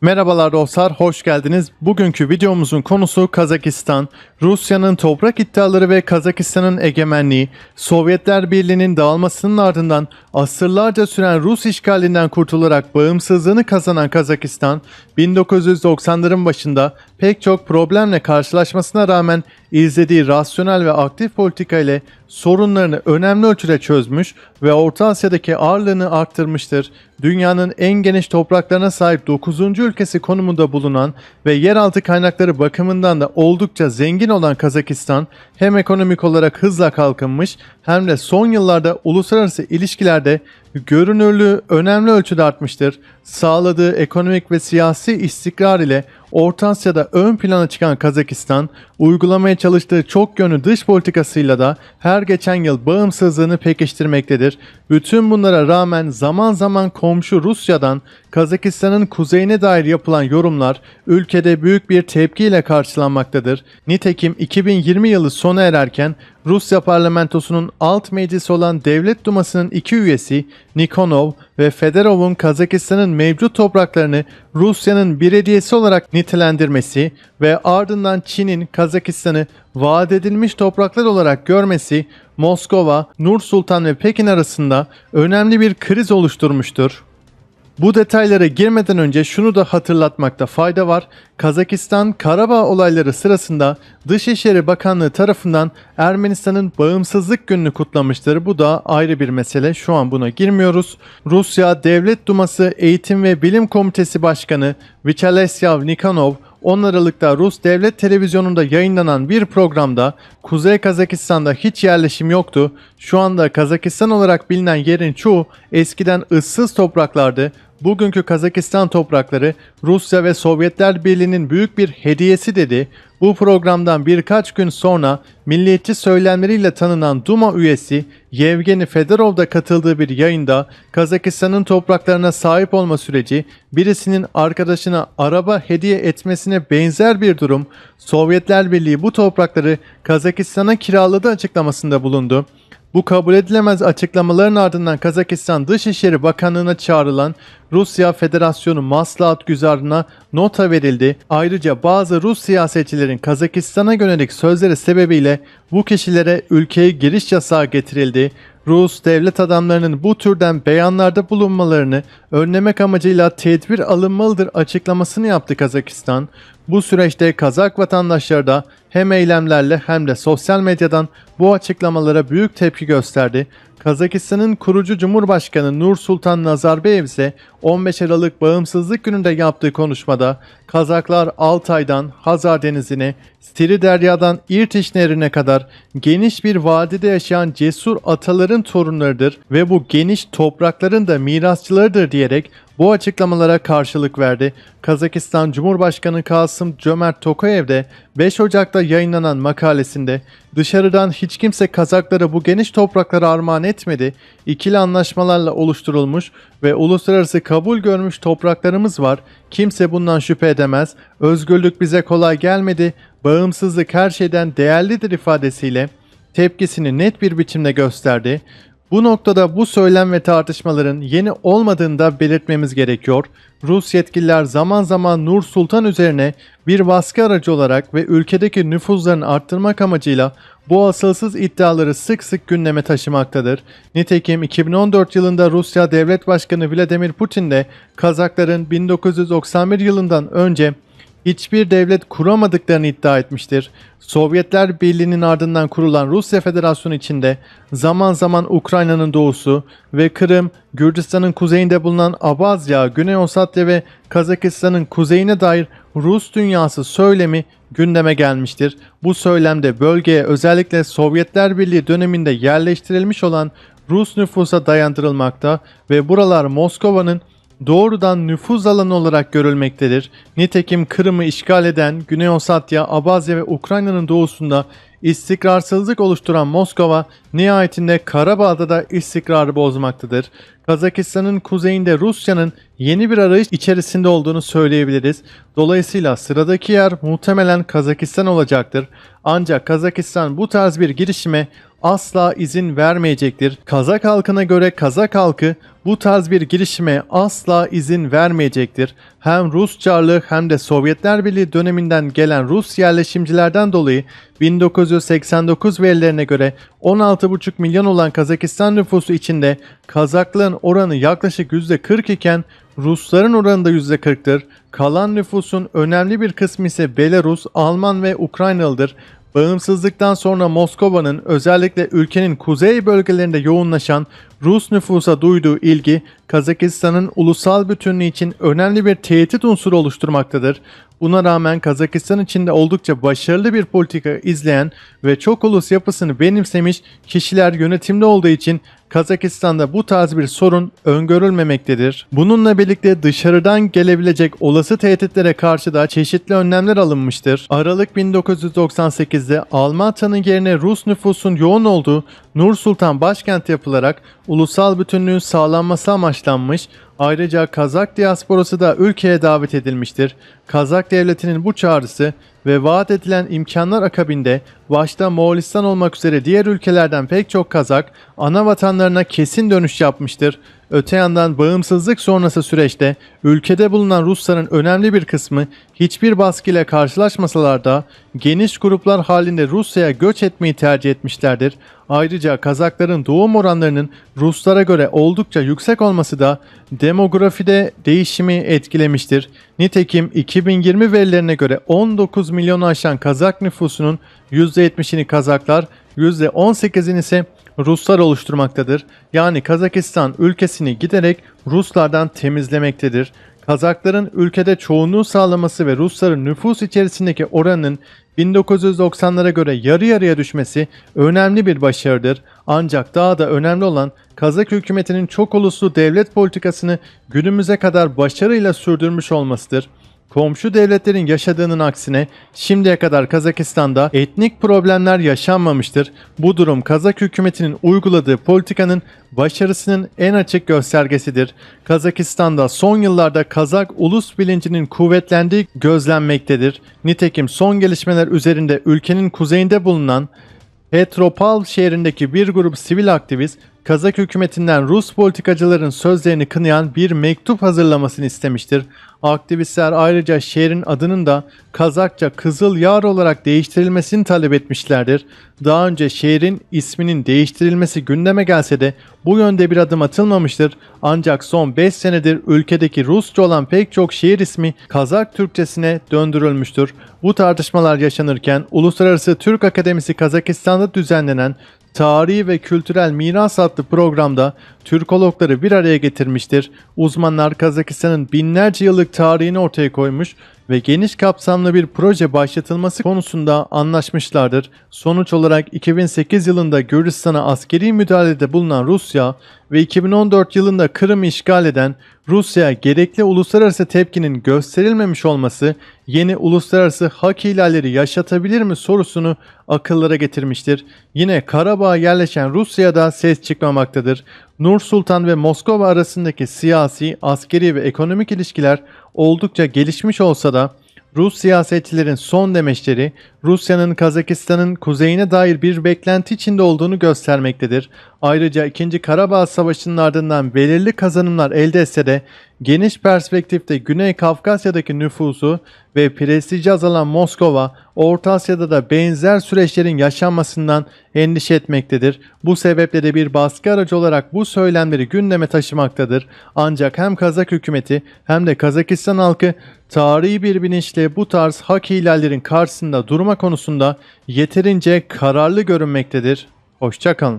Merhabalar dostlar, hoş geldiniz. Bugünkü videomuzun konusu Kazakistan. Rusya'nın toprak iddiaları ve Kazakistan'ın egemenliği, Sovyetler Birliği'nin dağılmasının ardından asırlarca süren Rus işgalinden kurtularak bağımsızlığını kazanan Kazakistan, 1990'ların başında pek çok problemle karşılaşmasına rağmen izlediği rasyonel ve aktif politika ile sorunlarını önemli ölçüde çözmüş ve Orta Asya'daki ağırlığını arttırmıştır. Dünyanın en geniş topraklarına sahip 9. ülkesi konumunda bulunan ve yeraltı kaynakları bakımından da oldukça zengin olan Kazakistan hem ekonomik olarak hızla kalkınmış hem de son yıllarda uluslararası ilişkilerde görünürlüğü önemli ölçüde artmıştır. Sağladığı ekonomik ve siyasi istikrar ile Orta Asya'da ön plana çıkan Kazakistan, uygulamaya çalıştığı çok yönlü dış politikasıyla da her geçen yıl bağımsızlığını pekiştirmektedir. Bütün bunlara rağmen zaman zaman komşu Rusya'dan Kazakistan'ın kuzeyine dair yapılan yorumlar ülkede büyük bir tepkiyle karşılanmaktadır. Nitekim 2020 yılı sona ererken Rusya parlamentosunun alt meclisi olan Devlet Duması'nın iki üyesi Nikonov ve Federov'un Kazakistan'ın mevcut topraklarını Rusya'nın bir hediyesi olarak nitelendirmesi ve ardından Çin'in Kazakistan'ı vaat edilmiş topraklar olarak görmesi Moskova, Nur Sultan ve Pekin arasında önemli bir kriz oluşturmuştur. Bu detaylara girmeden önce şunu da hatırlatmakta fayda var. Kazakistan Karabağ olayları sırasında Dışişleri Bakanlığı tarafından Ermenistan'ın bağımsızlık gününü kutlamıştır. Bu da ayrı bir mesele. Şu an buna girmiyoruz. Rusya Devlet Duması Eğitim ve Bilim Komitesi Başkanı Vyacheslav Nikanov 10 Aralık'ta Rus Devlet Televizyonu'nda yayınlanan bir programda Kuzey Kazakistan'da hiç yerleşim yoktu. Şu anda Kazakistan olarak bilinen yerin çoğu eskiden ıssız topraklardı. Bugünkü Kazakistan toprakları Rusya ve Sovyetler Birliği'nin büyük bir hediyesi dedi. Bu programdan birkaç gün sonra milliyetçi söylemleriyle tanınan Duma üyesi Yevgeni Fedorov da katıldığı bir yayında Kazakistan'ın topraklarına sahip olma süreci birisinin arkadaşına araba hediye etmesine benzer bir durum. Sovyetler Birliği bu toprakları Kazakistan'a kiraladı açıklamasında bulundu. Bu kabul edilemez açıklamaların ardından Kazakistan Dışişleri Bakanlığı'na çağrılan Rusya Federasyonu Maslahat Güzarı'na nota verildi. Ayrıca bazı Rus siyasetçilerin Kazakistan'a yönelik sözleri sebebiyle bu kişilere ülkeye giriş yasağı getirildi. Rus devlet adamlarının bu türden beyanlarda bulunmalarını önlemek amacıyla tedbir alınmalıdır açıklamasını yaptı Kazakistan. Bu süreçte Kazak vatandaşları da hem eylemlerle hem de sosyal medyadan bu açıklamalara büyük tepki gösterdi. Kazakistan'ın kurucu Cumhurbaşkanı Nur Sultan Nazarbayev ise 15 Aralık Bağımsızlık Günü'nde yaptığı konuşmada Kazaklar Altay'dan Hazar Denizi'ne, Stiri Derya'dan İrtiş Nehri'ne kadar geniş bir vadide yaşayan cesur ataların torunlarıdır ve bu geniş toprakların da mirasçılarıdır diyerek bu açıklamalara karşılık verdi. Kazakistan Cumhurbaşkanı Kasım Cömert Tokayev de 5 Ocak'ta yayınlanan makalesinde dışarıdan hiç kimse Kazaklara bu geniş toprakları armağan etmedi. İkili anlaşmalarla oluşturulmuş ve uluslararası kabul görmüş topraklarımız var. Kimse bundan şüphe edemez. Özgürlük bize kolay gelmedi. Bağımsızlık her şeyden değerlidir ifadesiyle tepkisini net bir biçimde gösterdi. Bu noktada bu söylem ve tartışmaların yeni olmadığını da belirtmemiz gerekiyor. Rus yetkililer zaman zaman Nur Sultan üzerine bir baskı aracı olarak ve ülkedeki nüfuzlarını arttırmak amacıyla bu asılsız iddiaları sık sık gündeme taşımaktadır. Nitekim 2014 yılında Rusya Devlet Başkanı Vladimir Putin de Kazakların 1991 yılından önce hiçbir devlet kuramadıklarını iddia etmiştir. Sovyetler Birliği'nin ardından kurulan Rusya Federasyonu içinde zaman zaman Ukrayna'nın doğusu ve Kırım, Gürcistan'ın kuzeyinde bulunan Abazya, Güney Ossetya ve Kazakistan'ın kuzeyine dair Rus dünyası söylemi gündeme gelmiştir. Bu söylemde bölgeye özellikle Sovyetler Birliği döneminde yerleştirilmiş olan Rus nüfusa dayandırılmakta ve buralar Moskova'nın doğrudan nüfuz alanı olarak görülmektedir. Nitekim Kırım'ı işgal eden Güney Ossetya, Abazya ve Ukrayna'nın doğusunda istikrarsızlık oluşturan Moskova nihayetinde Karabağ'da da istikrarı bozmaktadır. Kazakistan'ın kuzeyinde Rusya'nın yeni bir arayış içerisinde olduğunu söyleyebiliriz. Dolayısıyla sıradaki yer muhtemelen Kazakistan olacaktır. Ancak Kazakistan bu tarz bir girişime asla izin vermeyecektir. Kazak halkına göre Kazak halkı bu tarz bir girişime asla izin vermeyecektir. Hem Rus Çarlığı hem de Sovyetler Birliği döneminden gelen Rus yerleşimcilerden dolayı 1989 verilerine göre 16,5 milyon olan Kazakistan nüfusu içinde Kazaklığın oranı yaklaşık %40 iken Rusların oranı da %40'tır. Kalan nüfusun önemli bir kısmı ise Belarus, Alman ve Ukraynalıdır. Bağımsızlıktan sonra Moskova'nın özellikle ülkenin kuzey bölgelerinde yoğunlaşan Rus nüfusa duyduğu ilgi Kazakistan'ın ulusal bütünlüğü için önemli bir tehdit unsuru oluşturmaktadır. Buna rağmen Kazakistan içinde oldukça başarılı bir politika izleyen ve çok ulus yapısını benimsemiş kişiler yönetimde olduğu için Kazakistan'da bu tarz bir sorun öngörülmemektedir. Bununla birlikte dışarıdan gelebilecek olası tehditlere karşı da çeşitli önlemler alınmıştır. Aralık 1998'de Almanya'nın yerine Rus nüfusun yoğun olduğu Nur Sultan başkent yapılarak ulusal bütünlüğün sağlanması amaçlanmış, ayrıca Kazak diasporası da ülkeye davet edilmiştir. Kazak devletinin bu çağrısı ve vaat edilen imkanlar akabinde başta Moğolistan olmak üzere diğer ülkelerden pek çok Kazak ana vatanlarına kesin dönüş yapmıştır. Öte yandan bağımsızlık sonrası süreçte ülkede bulunan Rusların önemli bir kısmı hiçbir baskıyla karşılaşmasalar da geniş gruplar halinde Rusya'ya göç etmeyi tercih etmişlerdir. Ayrıca Kazakların doğum oranlarının Ruslara göre oldukça yüksek olması da demografide değişimi etkilemiştir. Nitekim 2020 verilerine göre 19 milyonu aşan Kazak nüfusunun %70'ini Kazaklar, %18'ini ise Ruslar oluşturmaktadır. Yani Kazakistan ülkesini giderek Ruslardan temizlemektedir. Kazakların ülkede çoğunluğu sağlaması ve Rusların nüfus içerisindeki oranının 1990'lara göre yarı yarıya düşmesi önemli bir başarıdır. Ancak daha da önemli olan Kazak hükümetinin çok uluslu devlet politikasını günümüze kadar başarıyla sürdürmüş olmasıdır. Komşu devletlerin yaşadığının aksine şimdiye kadar Kazakistan'da etnik problemler yaşanmamıştır. Bu durum Kazak hükümetinin uyguladığı politikanın başarısının en açık göstergesidir. Kazakistan'da son yıllarda Kazak ulus bilincinin kuvvetlendiği gözlenmektedir. Nitekim son gelişmeler üzerinde ülkenin kuzeyinde bulunan Petropavl şehrindeki bir grup sivil aktivist Kazak hükümetinden Rus politikacıların sözlerini kınayan bir mektup hazırlamasını istemiştir. Aktivistler ayrıca şehrin adının da Kazakça Kızıl Yar olarak değiştirilmesini talep etmişlerdir. Daha önce şehrin isminin değiştirilmesi gündeme gelse de bu yönde bir adım atılmamıştır. Ancak son 5 senedir ülkedeki Rusça olan pek çok şehir ismi Kazak Türkçesine döndürülmüştür. Bu tartışmalar yaşanırken Uluslararası Türk Akademisi Kazakistan'da düzenlenen Tarihi ve Kültürel Miras adlı programda Türkologları bir araya getirmiştir. Uzmanlar Kazakistan'ın binlerce yıllık tarihini ortaya koymuş ve geniş kapsamlı bir proje başlatılması konusunda anlaşmışlardır. Sonuç olarak 2008 yılında Gürcistan'a askeri müdahalede bulunan Rusya ve 2014 yılında Kırım'ı işgal eden Rusya gerekli uluslararası tepkinin gösterilmemiş olması yeni uluslararası hak ihlalleri yaşatabilir mi sorusunu akıllara getirmiştir. Yine Karabağ'a yerleşen Rusya'da ses çıkmamaktadır. Nur Sultan ve Moskova arasındaki siyasi, askeri ve ekonomik ilişkiler oldukça gelişmiş olsa da Rus siyasetçilerin son demeçleri Rusya'nın Kazakistan'ın kuzeyine dair bir beklenti içinde olduğunu göstermektedir. Ayrıca 2. Karabağ Savaşı'nın ardından belirli kazanımlar elde etse de geniş perspektifte Güney Kafkasya'daki nüfusu ve prestiji azalan Moskova, Orta Asya'da da benzer süreçlerin yaşanmasından endişe etmektedir. Bu sebeple de bir baskı aracı olarak bu söylemleri gündeme taşımaktadır. Ancak hem Kazak hükümeti hem de Kazakistan halkı tarihi bir bilinçle bu tarz hak ihlallerin karşısında durma konusunda yeterince kararlı görünmektedir. Hoşçakalın.